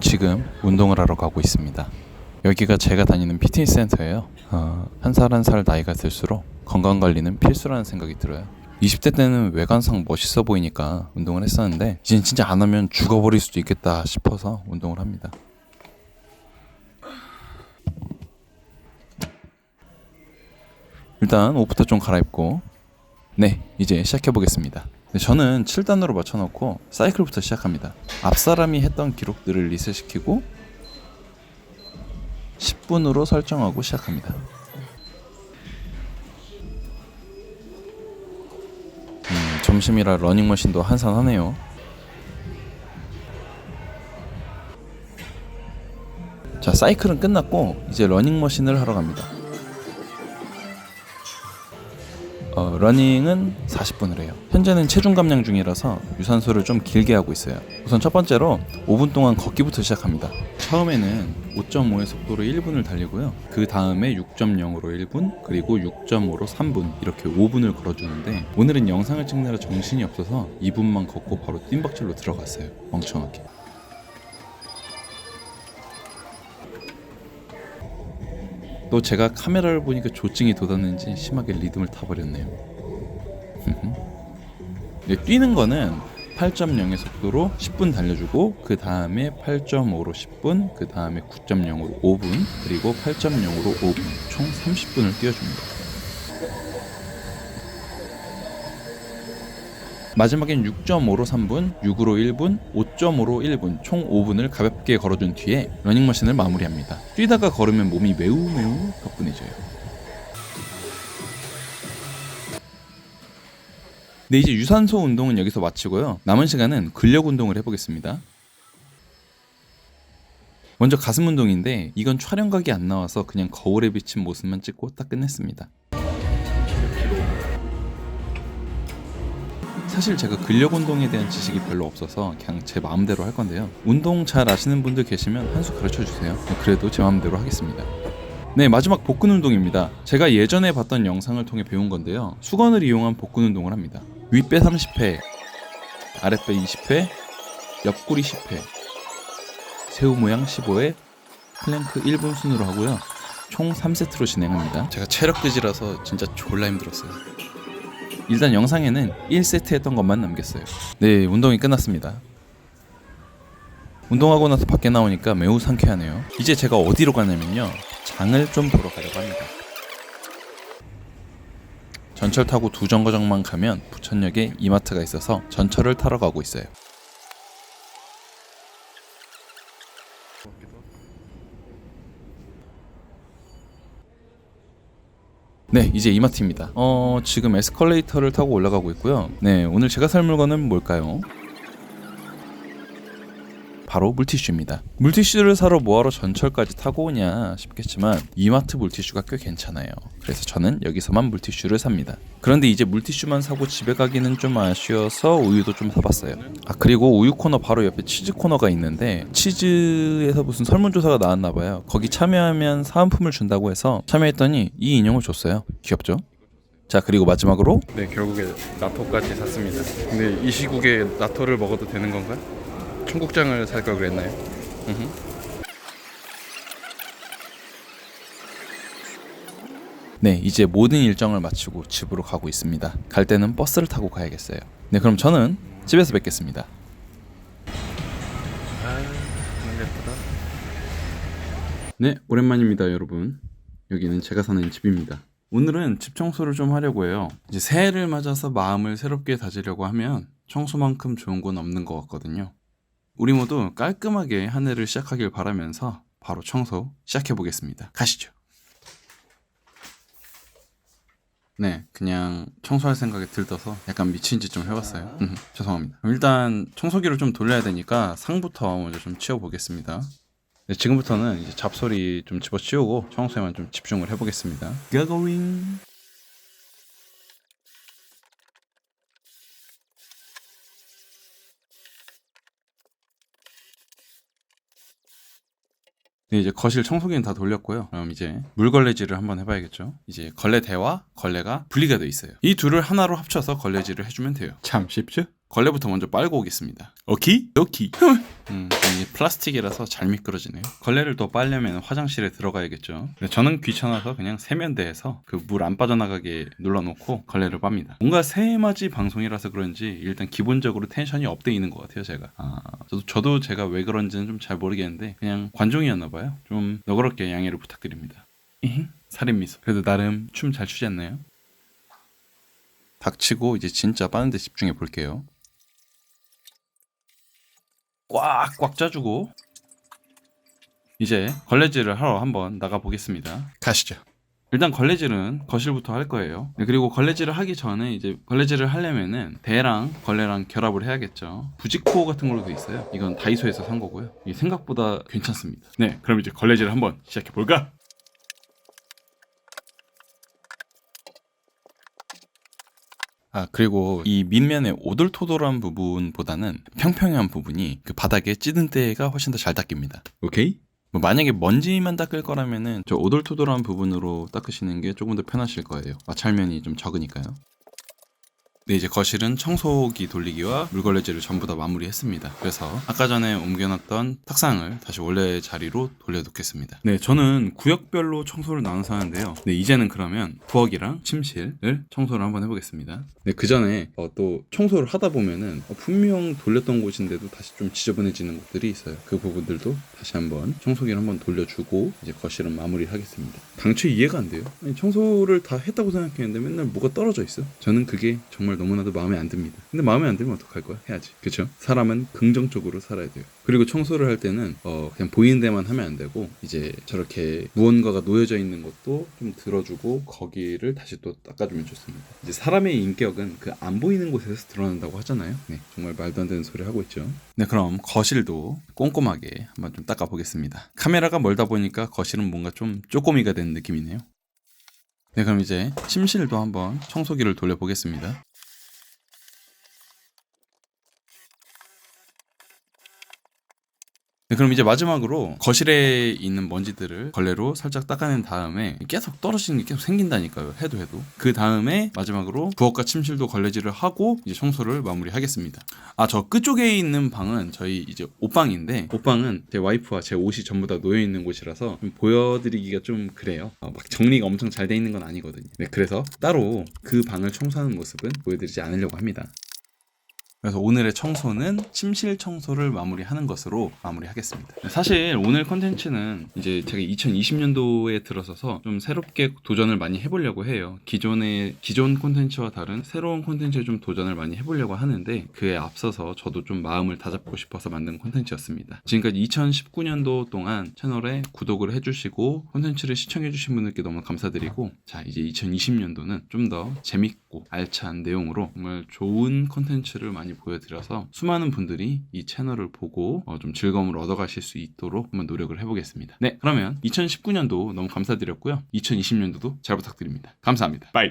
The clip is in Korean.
저는 지금 운동을 하러 가고 있습니다. 여기가 제가 다니는 피트니스 센터예요. 어, 한살 한 살 나이가 들수록 건강 관리는 필수라는 생각이 들어요. 20대 때는 외관상 멋있어 보이니까 운동을 했었는데 이젠 진짜 안 하면 죽어버릴 수도 있겠다 싶어서 운동을 합니다. 일단 옷부터 좀 갈아입고 네 이제 시작해 보겠습니다. 저는 7단으로 맞춰놓고 사이클부터 시작합니다. 앞사람이 했던 기록들을 리셋시키고 10분으로 설정하고 시작합니다. 음, 점심이라 러닝머신도 한산하네요. 자, 사이클은 끝났고 이제 러닝머신을 하러 갑니다. 어, 러닝은 40분을 해요. 현재는 체중 감량 중이라서 유산소를 좀 길게 하고 있어요. 우선 첫 번째로 5분 동안 걷기부터 시작합니다. 처음에는 5.5의 속도로 1분을 달리고요. 그 다음에 6.0으로 1분, 그리고 6.5로 3분 이렇게 5분을 걸어주는데 오늘은 영상을 찍느라 정신이 없어서 2분만 걷고 바로 뜀박질로 들어갔어요. 멍청하게. 또 제가 카메라를 보니까 조증이 돋았는지 심하게 리듬을 타버렸네요. 네, 뛰는 거는 8.0의 속도로 10분 달려주고 그 다음에 8.5로 10분, 그 다음에 9.0으로 5분, 그리고 8.0으로 5분, 총 30분을 뛰어줍니다. 마지막엔 6.5로 3분, 6으로 1분, 5.5로 1분, 총 5분을 가볍게 걸어준 뒤에 러닝머신을 마무리합니다. 뛰다가 걸으면 몸이 매우 매우 가뿐해져요. 네, 이제 유산소 운동은 여기서 마치고요. 남은 시간은 근력 운동을 해보겠습니다. 먼저 가슴 운동인데 이건 촬영각이 안 나와서 그냥 거울에 비친 모습만 찍고 딱 끝냈습니다. 사실 제가 근력 운동에 대한 지식이 별로 없어서 그냥 제 마음대로 할 건데요. 운동 잘 아시는 분들 계시면 한 수 가르쳐 주세요. 그래도 제 마음대로 하겠습니다. 네, 마지막 복근 운동입니다. 제가 예전에 봤던 영상을 통해 배운 건데요. 수건을 이용한 복근 운동을 합니다. 윗배 30회, 아랫배 20회, 옆구리 10회, 새우 모양 15회, 플랭크 1분 순으로 하고요. 총 3세트로 진행합니다. 제가 체력 돼지라서 진짜 졸라 힘들었어요. 일단 영상에는 1세트 했던 것만 남겼어요. 네, 운동이 끝났습니다. 운동하고 나서 밖에 나오니까 매우 상쾌하네요. 이제 제가 어디로 가냐면요. 장을 좀 보러 가려고 합니다. 전철 타고 두 정거장만 가면 부천역에 이마트가 있어서 전철을 타러 가고 있어요. 네, 이제 이마트입니다. 어, 지금 에스컬레이터를 타고 올라가고 있고요. 네, 오늘 제가 살 물건은 뭘까요? 바로 물티슈입니다. 물티슈를 사러 뭐하러 전철까지 타고 오냐 싶겠지만 이마트 물티슈가 꽤 괜찮아요. 그래서 저는 여기서만 물티슈를 삽니다. 그런데 이제 물티슈만 사고 집에 가기는 좀 아쉬워서 우유도 좀 사봤어요. 아 그리고 우유 코너 바로 옆에 치즈 코너가 있는데 치즈에서 무슨 설문조사가 나왔나 봐요. 거기 참여하면 사은품을 준다고 해서 참여했더니 이 인형을 줬어요. 귀엽죠? 자 그리고 마지막으로 네 결국에 나토까지 샀습니다. 근데 이 시국에 나토를 먹어도 되는 건가? 청국장을 살 걸 그랬나요? 네, 이제 모든 일정을 마치고 집으로 가고 있습니다. 갈 때는 버스를 타고 가야겠어요. 네, 그럼 저는 집에서 뵙겠습니다. 네, 오랜만입니다, 여러분. 여기는 제가 사는 집입니다. 오늘은 집 청소를 좀 하려고 해요. 이제 새해를 맞아서 마음을 새롭게 다지려고 하면 청소만큼 좋은 건 없는 것 같거든요. 우리 모두 깔끔하게 한 해를 시작하길 바라면서 바로 청소 시작해 보겠습니다. 가시죠. 네, 그냥 청소할 생각에 들떠서 약간 미친 짓 좀 해봤어요. 음, 죄송합니다. 일단 청소기를 좀 돌려야 되니까 상부터 먼저 좀 치워보겠습니다. 네, 지금부터는 이제 잡소리 좀 집어치우고 청소에만 좀 집중을 해보겠습니다. 가고잉. 네, 이제 거실 청소기는 다 돌렸고요. 그럼 이제 물걸레질을 한번 해봐야겠죠. 이제 걸레대와 걸레가 분리가 돼 있어요. 이 둘을 하나로 합쳐서 걸레질을 해주면 돼요. 참 쉽죠? 걸레부터 먼저 빨고 오겠습니다. 오케이? 오케이. 음, 이게 플라스틱이라서 잘 미끄러지네요. 걸레를 더 빨려면 화장실에 들어가야겠죠. 근데 저는 귀찮아서 그냥 세면대에서 그 물 안 빠져나가게 눌러놓고 걸레를 빱니다. 뭔가 새해맞이 방송이라서 그런지 일단 기본적으로 텐션이 업돼 있는 것 같아요, 제가. 아, 저도, 저도 제가 왜 그런지는 좀 잘 모르겠는데 그냥 관종이었나 봐요. 좀 너그럽게 양해를 부탁드립니다. 이힝? 살인 미소. 그래도 나름 춤 잘 추지 않나요? 닥치고 이제 진짜 빠는 데 집중해 볼게요. 꽉꽉 짜주고 이제 걸레질을 하러 한번 나가 보겠습니다. 가시죠. 일단 걸레질은 거실부터 할 거예요. 네, 그리고 걸레질을 하기 전에 이제 걸레질을 하려면은 대랑 걸레랑 결합을 해야겠죠. 부직포 같은 걸로 돼 있어요. 이건 다이소에서 산 거고요. 이게 생각보다 괜찮습니다. 네, 그럼 이제 걸레질을 한번 시작해 볼까? 아 그리고 이 밑면의 오돌토돌한 부분보다는 평평한 부분이 그 바닥에 찌든 때가 훨씬 더 잘 닦입니다. 오케이? 뭐 만약에 먼지만 닦을 거라면은 저 오돌토돌한 부분으로 닦으시는 게 조금 더 편하실 거예요. 마찰면이 좀 적으니까요. 네, 이제 거실은 청소기 돌리기와 물걸레질을 전부 다 마무리했습니다. 그래서 아까 전에 옮겨놨던 탁상을 다시 원래 자리로 돌려놓겠습니다. 네, 저는 구역별로 청소를 나눠서 하는데요. 네, 이제는 그러면 부엌이랑 침실을 청소를 한번 해보겠습니다. 네, 그 전에 어, 또 청소를 하다 보면은 어, 분명 돌렸던 곳인데도 다시 좀 지저분해지는 곳들이 있어요. 그 부분들도 다시 한번 청소기를 한번 돌려주고 이제 거실은 마무리하겠습니다. 당초 이해가 안 돼요. 아니, 청소를 다 했다고 생각했는데 맨날 뭐가 떨어져 있어. 저는 그게 정말 너무나도 마음에 안 듭니다. 근데 마음에 안 들면 어떡할 거야? 해야지. 그쵸? 사람은 긍정적으로 살아야 돼요. 그리고 청소를 할 때는 어, 그냥 보이는 데만 하면 안 되고 이제 저렇게 무언가가 놓여져 있는 것도 좀 들어주고 거기를 다시 또 닦아주면 좋습니다. 이제 사람의 인격은 그 안 보이는 곳에서 드러난다고 하잖아요. 네, 정말 말도 안 되는 소리 하고 있죠. 네, 그럼 거실도 꼼꼼하게 한번 좀 닦아보겠습니다. 카메라가 멀다 보니까 거실은 뭔가 좀 쪼꼬미가 된 느낌이네요. 네, 그럼 이제 침실도 한번 청소기를 돌려보겠습니다. 네, 그럼 이제 마지막으로 거실에 있는 먼지들을 걸레로 살짝 닦아낸 다음에 계속 떨어지는 게 계속 생긴다니까요. 해도 해도. 그 다음에 마지막으로 부엌과 침실도 걸레질을 하고 이제 청소를 마무리하겠습니다. 아, 저 끝쪽에 있는 방은 저희 이제 옷방인데 옷방은 제 와이프와 제 옷이 전부 다 놓여 있는 곳이라서 좀 보여드리기가 좀 그래요. 어, 막 정리가 엄청 잘 돼 있는 건 아니거든요. 네, 그래서 따로 그 방을 청소하는 모습은 보여드리지 않으려고 합니다. 그래서 오늘의 청소는 침실 청소를 마무리하는 것으로 마무리하겠습니다. 사실 오늘 컨텐츠는 이제 제가 2020년도에 들어서서 좀 새롭게 도전을 많이 해보려고 해요. 기존의 기존 콘텐츠와 다른 새로운 콘텐츠에 좀 도전을 많이 해보려고 하는데 그에 앞서서 저도 좀 마음을 다잡고 싶어서 만든 콘텐츠였습니다. 지금까지 2019년도 동안 채널에 구독을 해주시고 콘텐츠를 시청해주신 분들께 너무 감사드리고 자 이제 2020년도는 좀 더 재밌고 알찬 내용으로 정말 좋은 콘텐츠를 많이 보여드려서 수많은 분들이 이 채널을 보고 어, 좀 즐거움을 얻어가실 수 있도록 한번 노력을 해보겠습니다. 네, 그러면 2019년도 너무 감사드렸고요. 2020년도도 잘 부탁드립니다. 감사합니다. 빠이.